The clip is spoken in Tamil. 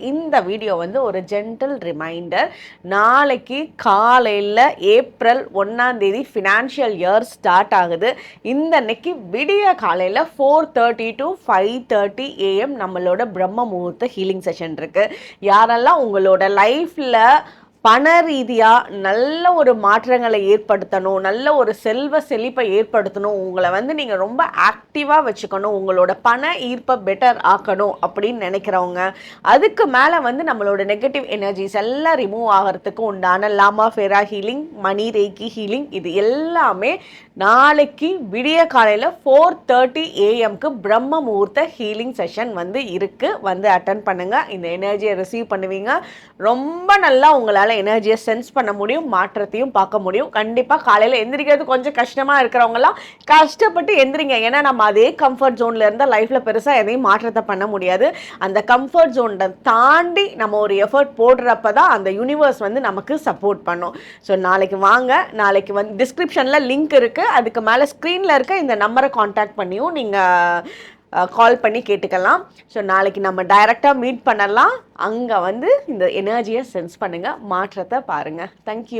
இந்த வீடியோ வந்து ஒரு ஜென்டில் ரிமைண்டர் நாளைக்கு காலையில் ஏப்ரல் ஒன்றாம் தேதி ஃபினான்ஷியல் இயர் ஸ்டார்ட் ஆகுது. இந்த அன்னைக்கு விடிய காலையில் four thirty to five thirty AM நம்மளோட பிரம்ம முகூர்த்த ஹீலிங் செஷன் இருக்குது யாரெல்லாம் உங்களோட லைஃப்பில் பண ரீதியாக நல்ல ஒரு மாற்றங்களை ஏற்படுத்தணும் நல்ல ஒரு செல்வ செழிப்பை ஏற்படுத்தணும் உங்களை வந்து நீங்கள் ரொம்ப ஆக்டிவாக வச்சுக்கணும் உங்களோட பண ஈர்ப்பை பெட்டர் ஆக்கணும் அப்படின்னு நினைக்கிறவங்க அதுக்கு மேலே வந்து நம்மளோட நெகட்டிவ் எனர்ஜிஸ் எல்லாம் ரிமூவ் ஆகிறதுக்கு உண்டான லாமா ஃபெரா ஹீலிங் மணி ரேக்கி ஹீலிங் இது எல்லாமே நாளைக்கு விடிய காலையில் ஃபோர் தேர்ட்டி ஏஎம்க்கு பிரம்ம முகூர்த்த ஹீலிங் செஷன் வந்து இருக்குது வந்து அட்டன் பண்ணுங்கள் இந்த எனர்ஜியை ரிசீவ் பண்ணுவீங்க. ரொம்ப நல்லா உங்களால் எனர்ஜியை சென்ஸ் பண்ண முடியும் மாற்றத்தையும் பார்க்க முடியும். கண்டிப்பாக காலையில் எந்திரிக்கிறது கொஞ்சம் கஷ்டமாக இருக்கிறவங்கலாம் கஷ்டப்பட்டு எந்திரிங்க. ஏன்னா நம்ம அதே கம்ஃபர்ட் ஜோனில் இருந்தால் லைஃப்பில் பெருசாக எதையும் மாற்றத்தை பண்ண முடியாது. அந்த கம்ஃபர்ட் ஜோனை தாண்டி நம்ம ஒரு எஃபர்ட் போடுறப்ப தான் அந்த யூனிவர்ஸ் வந்து நமக்கு சப்போர்ட் பண்ணும். ஸோ நாளைக்கு வாங்க. நாளைக்கு வந்து டிஸ்கிரிப்ஷனில் லிங்க் இருக்குது அதுக்கு மேலே ஸ்க்ரீனில் இருக்க இந்த நம்பரை காண்டாக்ட் பண்ணியும் நீங்கள் கால் பண்ணி கேட்டுக்கலாம். ஸோ நாளைக்கு நம்ம டைரெக்டாக மீட் பண்ணலாம். அங்கே வந்து இந்த எனர்ஜியை சென்ஸ் பண்ணுங்கள் மாற்றத்தை பாருங்கள் தேங்க்யூ